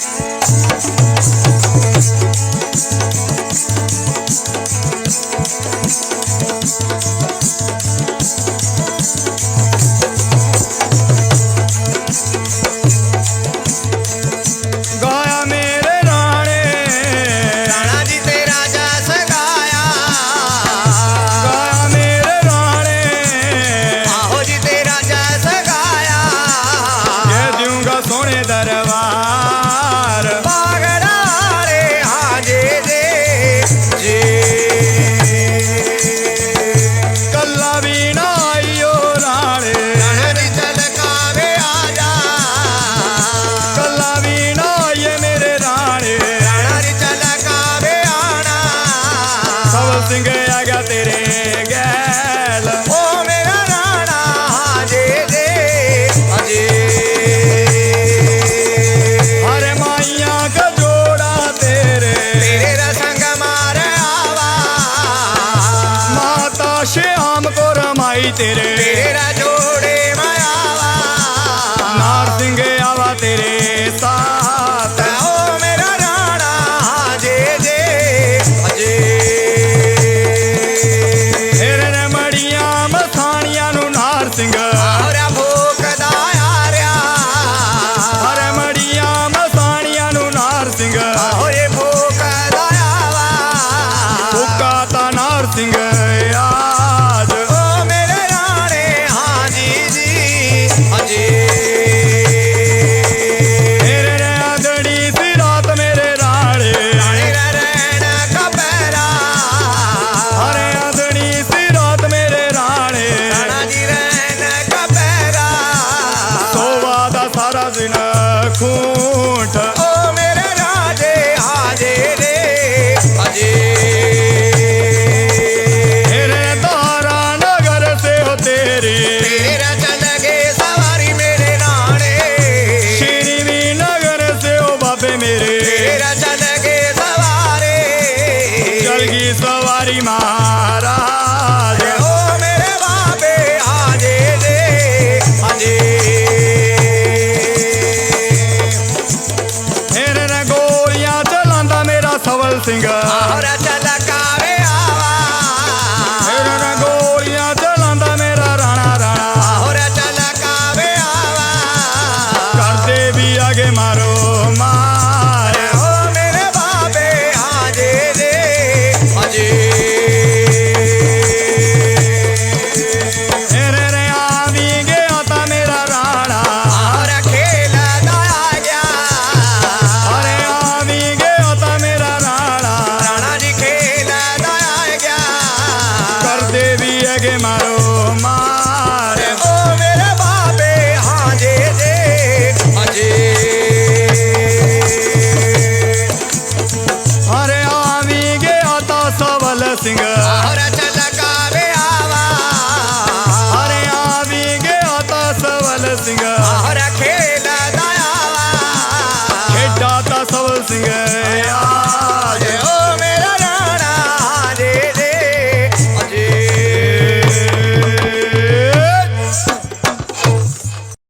Peace. Ramai तेरे। तेरा ज़ोर ਨਾ ਖੂਟ। ਓ ਮੇਰੇ ਰਾਜੇ ਆਜੇ ਰੇ ਅਜੇ ਤੇਰੇ ਤਾਰਾ ਨਗਰ ਸੇ ਹੋ ਤੇਰੇ। ਤੇਰਾ ਚਲ ਗਏ ਸਵਾਰੀ ਮੇਰੇ ਰਾਣੇ ਸ਼੍ਰੀ ਵੀ ਨਗਰ ਸੇ ਹੋ ਬਾਬੇ ਮੇਰੇ। ਤੇਰਾ ਚਲ ਗਏ ਸਵਾਰੇ। ਚਲ ਗਈ ਸਵਾਰੀ ਮਾਂ। సింగ. લાગે મારો મારે. ઓ મેરે બાબે હાજે જે હાજે. અરે આવી ગયા તો સવલ સિંહ હર ચલ